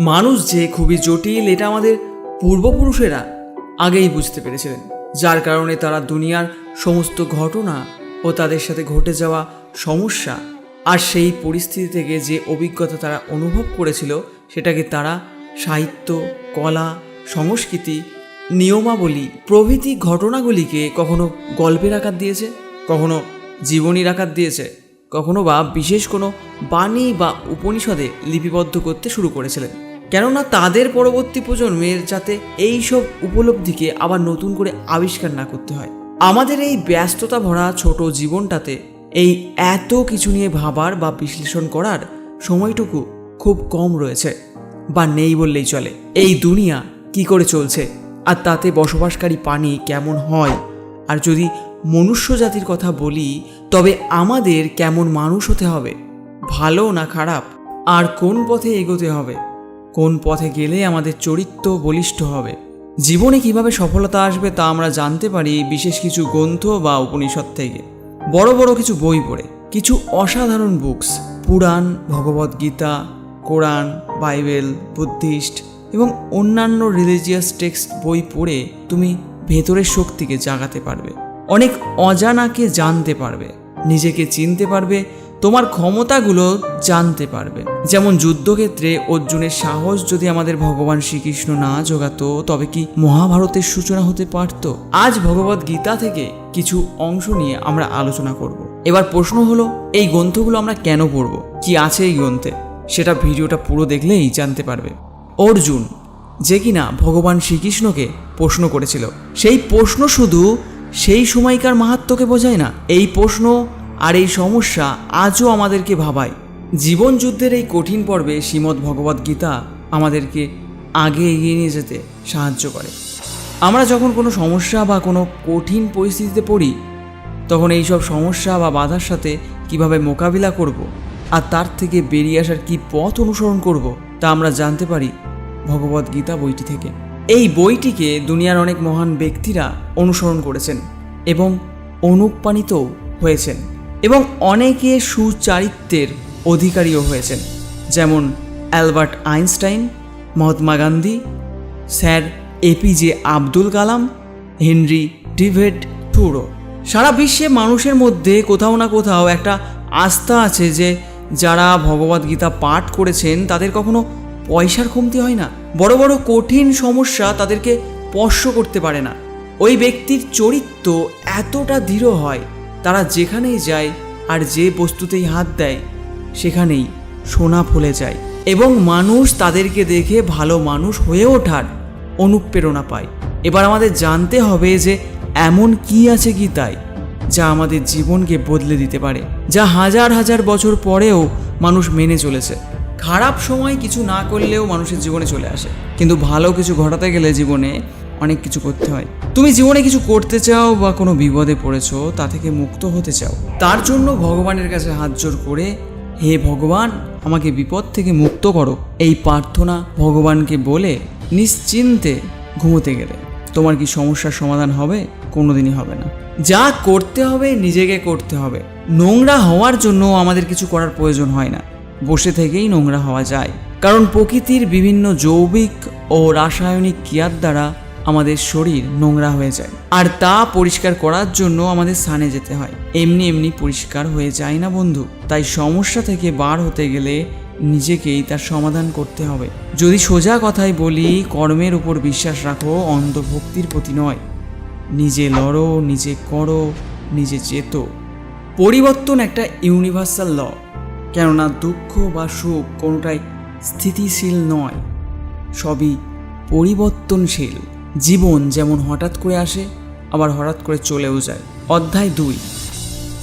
মানুষ যে খুবই জটিল, এটা আমাদের পূর্বপুরুষেরা আগেই বুঝতে পেরেছিলেন। যার কারণে তারা দুনিয়ার সমস্ত ঘটনা ও তাদের সাথে ঘটে যাওয়া সমস্যা আর সেই পরিস্থিতি থেকে যে অভিজ্ঞতা তারা অনুভব করেছিল, সেটাকে তারা সাহিত্য, কলা, সংস্কৃতি, নিয়মাবলী, প্রভৃতি ঘটনাগুলিকে কখনো গল্পের আকার দিয়েছে, কখনো জীবনীর আকার দিয়েছে, কখনো বা বিশেষ কোনো বাণী বা উপনিষদে লিপিবদ্ধ করতে শুরু করেছিলেন। কেননা তাদের পরবর্তী প্রজন্মের যাতে এই সব উপলব্ধিকে আবার নতুন করে আবিষ্কার না করতে হয়। আমাদের এই ব্যস্ততা ভরা ছোট জীবনটাতে এই এত কিছু নিয়ে ভাবার বা বিশ্লেষণ করার সময়টুকু খুব কম রয়েছে বা নেই বললেই চলে। এই দুনিয়া কি করে চলছে? আর তাতে বসবাসকারী পানি কেমন হয়? আর যদি মনুষ্য জাতির কথা বলি, তবে আমাদের কেমন মানুষ হতে হবে? ভালো না খারাপ? আর কোন পথে এগোতে হবে? কোন পথে গেলে আমাদের চরিত্র বলিষ্ঠ হবে? জীবনে কীভাবে সফলতা আসবে তা আমরা জানতে পারি বিশেষ কিছু গ্রন্থ বা উপনিষদ থেকে। বড় বড় কিছু বই পড়ে, কিছু অসাধারণ books Puran Bhagavad Gita Quran, Bible, Buddhist এবং অন্যান্য রিলিজিয়াস টেক্সট বই পড়ে তুমি ভেতরের শক্তিকে জাগাতে পারবে। অনেক অজানাকে জানতে পারবে, নিজেকে চিনতে পারবে তোমার ক্ষমতাগুলো জানতে পারবে। যেমন যুদ্ধক্ষেত্রে অর্জুনের সাহস যদি আমাদের ভগবান শ্রীকৃষ্ণ না জোগাতো, তবে কি মহাভারতের সূচনা হতে পারত? আজ ভগবত গীতা থেকে কিছু অংশ নিয়ে আমরা আলোচনা করব। এবার প্রশ্ন হলো, এই গ্রন্থগুলো আমরা কেন পড়ব? কি আছে এই গ্রন্থে? সেটা ভিডিওটা পুরো দেখলেই জানতে পারবে। অর্জুন, যে কিনা ভগবান শ্রীকৃষ্ণকে প্রশ্ন করেছিল। সেই প্রশ্ন শুধু সেই সময়কার মাহাত্ম্যকে বোঝায় না, এই প্রশ্ন আর এই সমস্যা আজও আমাদেরকে ভাবায়। জীবন যুদ্ধের এই কঠিন পর্বে শ্রীমদ্ ভগবদ গীতা আমাদেরকে আগে এগিয়ে নিয়ে যেতে সাহায্য করে। আমরা যখন কোনো সমস্যা বা কোনো কঠিন পরিস্থিতিতে পড়ি, তখন এই সব সমস্যা বা বাধার সাথে কীভাবে মোকাবিলা করব আর তার থেকে বেরিয়ে আসার কি পথ অনুসরণ করব, তা আমরা জানতে পারি ভগবদ গীতা বইটি থেকে। এই বইটিকে দুনিয়ার অনেক মহান ব্যক্তিরা অনুসরণ করেছেন এবং অনুপ্রাণিতও হয়েছেন। এবং অনেকে সুচারিত্বের অধিকারীও হয়েছেন, যেমন Albert Einstein, Mahatma Gandhi, sir APJ Abdul Kalam, Henry David Thoreau সারা বিশ্বে মানুষের মধ্যে কোথাও না কোথাও একটা আস্থা আছে যে যারা ভগবদ্গীতা পাঠ করেছেন তাদের কখনো পয়সার কমতি হয় না। বড় বড় কঠিন সমস্যা তাদেরকে স্পর্শ করতে পারে না। ওই ব্যক্তির চরিত্র এতটা দৃঢ় হয় তারা যেখানেই যায় আর যে বস্তুতেই হাত দেয়, সেখানেই সোনা ফলে যায় এবং মানুষ তাদেরকে দেখে ভালো মানুষ হয়ে ওঠার অনুপ্রেরণা পায়। এবার আমাদের জানতে হবে যে এমন কি আছে গীতায় যা আমাদের জীবনকে বদলে দিতে পারে, যা হাজার হাজার বছর পরেও মানুষ মেনে চলেছে। খারাপ সময় কিছু না করলেও মানুষের জীবনে চলে আসে। কিন্তু ভালো কিছু ঘটাতে গেলে জীবনে অনেক কিছু করতে হয়। তুমি জীবনে কিছু করতে চাও বা কোনো বিপদে পড়েছো, তা থেকে মুক্ত হতে চাও। তার জন্য ভগবানের কাছে হাত জোর করে, হে ভগবান, আমাকে বিপদ থেকে মুক্ত করো। এই প্রার্থনা ভগবানকে বলে নিশ্চিন্তে ঘুমোতে গেলে। তোমার কি সমস্যার সমাধান হবে? কোনোদিনই হবে না। যা করতে হবে, নিজেকে করতে হবে। নোংরা হওয়ার জন্য আমাদের কিছু করার প্রয়োজন হয় না। বসে থেকেই নোংরা হওয়া যায়। কারণ প্রকৃতির বিভিন্ন জৈবিক ও রাসায়নিক ক্রিয়ার দ্বারা আমাদের শরীর নোংরা হয়ে যায়। আর তা পরিষ্কার করার জন্য আমাদের স্নানে যেতে হয়। এমনি এমনি পরিষ্কার হয়ে যায় না বন্ধু। তাই সমস্যা থেকে বার হতে গেলে নিজেকেই তার সমাধান করতে হবে। যদি সোজা কথাই বলি, কর্মের উপর বিশ্বাস রাখো, অন্ধভক্তির প্রতি নয়। নিজে লড়ো, নিজে করো, নিজে চেতো। পরিবর্তন একটা ইউনিভার্সাল ল কেননা দুঃখ বা সুখ কোনোটাই স্থিতিশীল নয়। সবই পরিবর্তনশীল। জীবন যেমন হঠাৎ করে আসে, আবার হঠাৎ করে চলেও যায়। অধ্যায় দুই।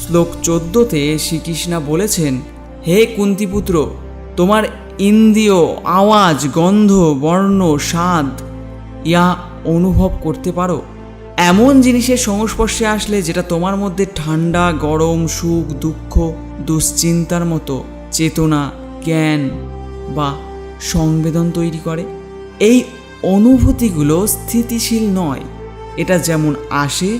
শ্লোক চোদ্দোতে শ্রীকৃষ্ণা বলেছেন, হে কুন্তিপুত্র, তোমার ইন্দ্রিয়, আওয়াজ, গন্ধ, বর্ণ, স্বাদ ইয়া অনুভব করতে পারো। এমন জিনিসের সংস্পর্শে আসলে যেটা তোমার মধ্যে ঠান্ডা, গরম, সুখ, দুঃখ, দুশ্চিন্তার মতো চেতনা, জ্ঞান বা সংবেদন তৈরি করে। এই অনুভূতিগুলো স্থিতিশীল নয়। এটা যেমন আসে,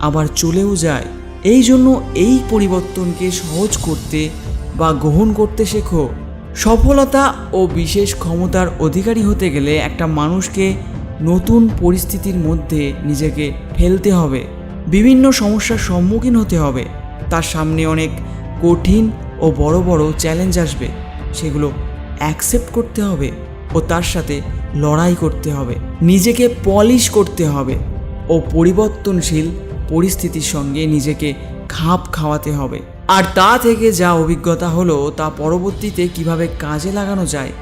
আবার চলেও যায়। এই জন্য এই পরিবর্তনকে সহজ করতে বা গ্রহণ করতে শেখো। সফলতা ও বিশেষ ক্ষমতার অধিকারী হতে গেলে একটা মানুষকে নতুন পরিস্থিতির মধ্যে নিজেকে ফেলতে হবে। বিভিন্ন সমস্যার সম্মুখীন হতে হবে। তার সামনে অনেক কঠিন ও বড় বড় চ্যালেঞ্জ আসবে। সেগুলো অ্যাকসেপ্ট করতে হবে। ও তার সাথে লড়াই করতে হবে, নিজেকে পলিশ করতে হবে ও পরিবর্তনশীল পরিস্থিতির সঙ্গে নিজেকে খাপ খাওয়াতে হবে। আর তা থেকে যা অভিজ্ঞতা হলো তা পরবর্তীতে কীভাবে কাজে লাগানো যায়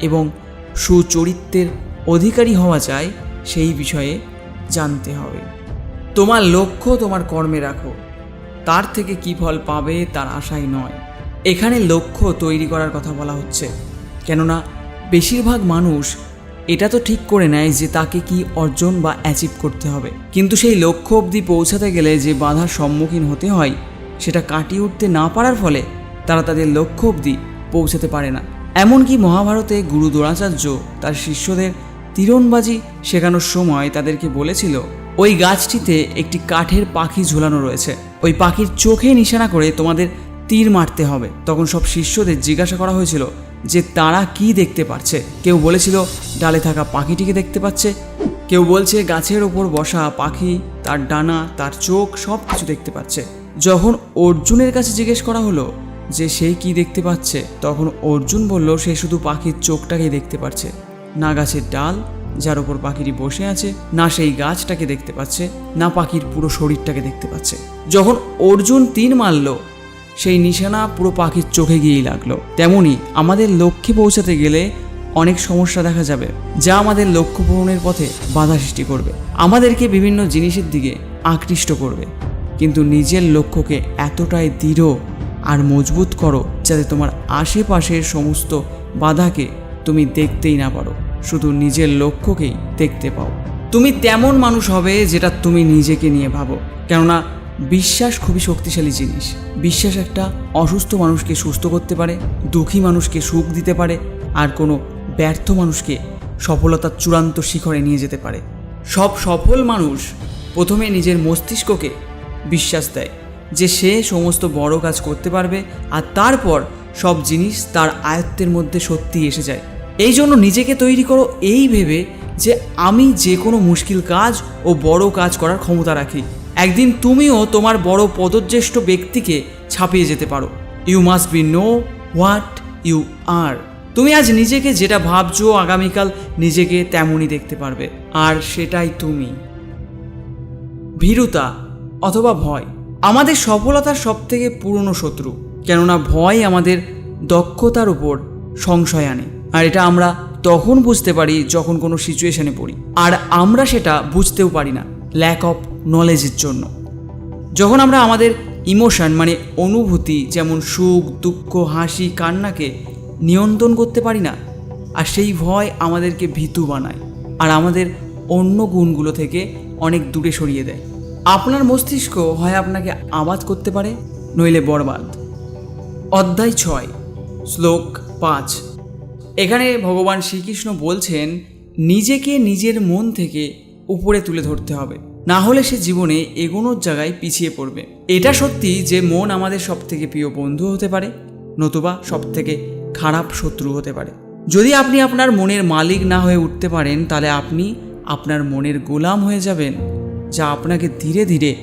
এবং সুচরিত্রের অধিকারী হওয়া যায় সেই বিষয়ে জানতে হবে। তোমার লক্ষ্য তোমার কর্মে রাখো, তার থেকে কি ফল পাবে তার আশাই নয়। এখানে লক্ষ্য তৈরি করার কথা বলা হচ্ছে, কেননা বেশিরভাগ মানুষ এটা তো ঠিক করে নেয় যে তাকে কি অর্জন বা অ্যাচিভ করতে হবে। কিন্তু সেই লক্ষ্য অবধি পৌঁছাতে গেলে যে বাধার সম্মুখীন হতে হয়, সেটা কাটিয়ে উঠতে না পারার ফলে তারা তাদের লক্ষ্য অবধি পৌঁছাতে পারে না। এমনকি মহাভারতে গুরু দ্রোণাচার্য তার শিষ্যদের তীরণবাজি শেখানোর সময় তাদেরকে বলেছিল, ওই গাছটিতে একটি কাঠের পাখি ঝুলানো রয়েছে। ওই পাখির চোখে নিশানা করে তোমাদের তীর মারতে হবে। তখন সব শিষ্যদের জিজ্ঞাসা করা হয়েছিল যে তারা কি দেখতে পাচ্ছে কেউ বলেছিল, ডালে থাকা পাখিটিকে দেখতে পাচ্ছে। কেউ বলছে, গাছের ওপর বসা পাখি, তার ডানা, তার চোখ সব কিছু দেখতে পাচ্ছে। যখন অর্জুনের কাছে জিজ্ঞেস করা হলো যে সে কি দেখতে পাচ্ছে, তখন অর্জুন বলল, সে শুধু পাখির চোখটাকেই দেখতে পাচ্ছে না গাছের ডাল, যার উপর পাখিটি বসে আছে, না সেই গাছটাকে দেখতে পাচ্ছে, না পাখির পুরো শরীরটাকে দেখতে পাচ্ছে। যখন অর্জুন তিন মারল সেই নিশানা পুরো পাখির চোখে গিয়েই লাগল। তেমনি আমাদের লক্ষ্যে পৌঁছাতে গেলে অনেক সমস্যা দেখা যাবে, যা আমাদের লক্ষ্য পূরণের পথে বাধা সৃষ্টি করবে। আমাদেরকে বিভিন্ন জিনিসের দিকে আকৃষ্ট করবে, কিন্তু নিজের লক্ষ্যকে এতটাই দৃঢ় আর মজবুত করো যাতে তোমার আশেপাশের সমস্ত বাধাকে তুমি দেখতেই না পারো। শুধু নিজের লক্ষ্যকেই দেখতে পাও। তুমি তেমন মানুষ হবে যেটা তুমি নিজেকে নিয়ে ভাবো, কেননা বিশ্বাস খুবই শক্তিশালী জিনিস। বিশ্বাস একটা অসুস্থ মানুষকে সুস্থ করতে পারে, দুঃখী মানুষকে সুখ দিতে পারে, আর কোনো ব্যর্থ মানুষকে সফলতার চূড়ান্ত শিখরে নিয়ে যেতে পারে। সব সফল মানুষ প্রথমে নিজের মস্তিষ্ককে বিশ্বাস দেয় যে সে সমস্ত বড় কাজ করতে পারবে, আর তারপর সব জিনিস তার আয়ত্তের মধ্যে সত্যি এসে যায়। এই জন্য নিজেকে তৈরি করো এই ভেবে যে আমি যে কোনো মুশকিল কাজ ও বড় কাজ করার ক্ষমতা রাখি। একদিন তুমিও তোমার বড় পদজ্যেষ্ঠ ব্যক্তিকে ছাপিয়ে যেতে পারো। You must be know what you are তুমি আজ নিজেকে যেটা ভাবছ আগামীকাল নিজেকে তেমনই দেখতে পারবে। আর সেটাই তুমি। ভীরুতা অথবা ভয়, আমাদের সফলতার সবথেকে পুরনো শত্রু। কেননা ভয় আমাদের দক্ষতার উপর সংশয় আনে। আর এটা আমরা তখন বুঝতে পারি যখন কোনো সিচুয়েশনে পড়ি। আর আমরা সেটা বুঝতেও পারি না। ল্যাক অফ নলেজের জন্য। যখন আমরা আমাদের ইমোশন মানে অনুভূতি যেমন সুখ, দুঃখ, হাসি, কান্নাকে নিয়ন্ত্রণ করতে পারি না, আর সেই ভয় আমাদেরকে ভীতু বানায়, আর আমাদের অন্য গুণগুলো থেকে অনেক দূরে সরিয়ে দেয়। আপনার মস্তিষ্ক হয় আপনাকে আবাদ করতে পারে, নইলে বরবাদ। অধ্যায় ছয়, শ্লোক পাঁচ। এখানে ভগবান শ্রীকৃষ্ণ বলছেন, নিজেকে নিজের মন থেকে উপরে তুলে ধরতে হবে। না হলে সে জীবনে এগোনোর জায়গায় পিছিয়ে পড়বে। এটা সত্যি যে মন আমাদের সব থেকে প্রিয় বন্ধু হতে পারে, নতুবা সব থেকে খারাপ শত্রু হতে পারে। যদি আপনি আপনার মনের মালিক না হয়ে উঠতে পারেন, তাহলে আপনি আপনার মনের গোলাম হয়ে যাবেন, যা আপনাকে ধীরে ধীরে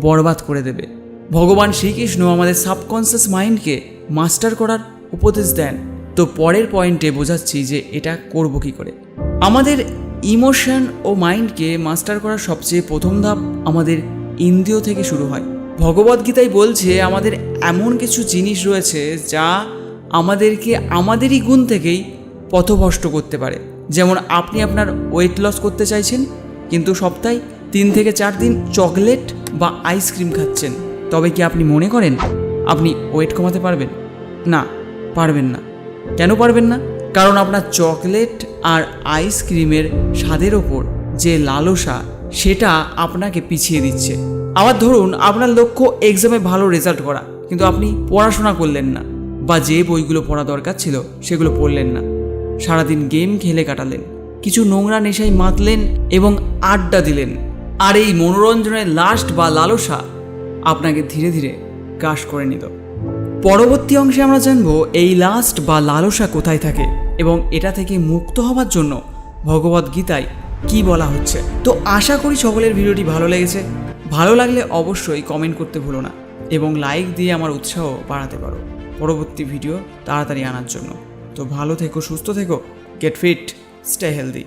বরবাদ করে দেবে। ভগবান শ্রীকৃষ্ণ আমাদের সাবকনসিয়াস মাইন্ডকে মাস্টার করার উপদেশ দেন। তো পরের পয়েন্টে বোঝাচ্ছি যে এটা করব কি করে। আমাদের ইমোশন ও মাইন্ডকে মাস্টার করার সবচেয়ে প্রথম ধাপ আমাদের ইন্দ্রিয় থেকে শুরু হয়। ভগবদ্গীতায় বলছে, আমাদের এমন কিছু জিনিস রয়েছে যা আমাদেরকে আমাদেরই গুণ থেকেই পথভ্রষ্ট করতে পারে। যেমন আপনি আপনার ওয়েট লস করতে চাইছেন, কিন্তু সপ্তাহে তিন থেকে চার দিন চকলেট বা আইসক্রিম খাচ্ছেন। তবে কি আপনি মনে করেন আপনি ওয়েট কমাতে পারবেন? না পারবেন না। কেন পারবেন না? কারণ আপনার চকলেট আর আইসক্রিমের স্বাদের ওপর যে লালসা, সেটা আপনাকে পিছিয়ে দিচ্ছে। আবার ধরুন, আপনার লক্ষ্য এক্সামে ভালো রেজাল্ট করা, কিন্তু আপনি পড়াশোনা করলেন না বা যে বইগুলো পড়া দরকার ছিল, সেগুলো পড়লেন না। সারাদিন গেম খেলে কাটালেন, কিছু নোংরা নেশায় মাতলেন এবং আড্ডা দিলেন। আর এই মনোরঞ্জনের লাস্ট বা লালসা আপনাকে ধীরে ধীরে গ্রাস করে নিল। পরবর্তী অংশে আমরা জানব, এই লাস্ট বা লালসা কোথায় থাকে? এবং এটা থেকে মুক্ত হওয়ার জন্য ভগবত গীতায় কি বলা হচ্ছে? তো আশা করি সকলের ভিডিওটি ভালো লেগেছে। ভালো লাগলে অবশ্যই কমেন্ট করতে ভুলো না এবং লাইক দিয়ে আমার উৎসাহ বাড়াতে পারো। পরবর্তী ভিডিও তাড়াতাড়ি আনার জন্য। তো ভালো থেকো, সুস্থ থেকো গেট ফিট স্টে হেলদি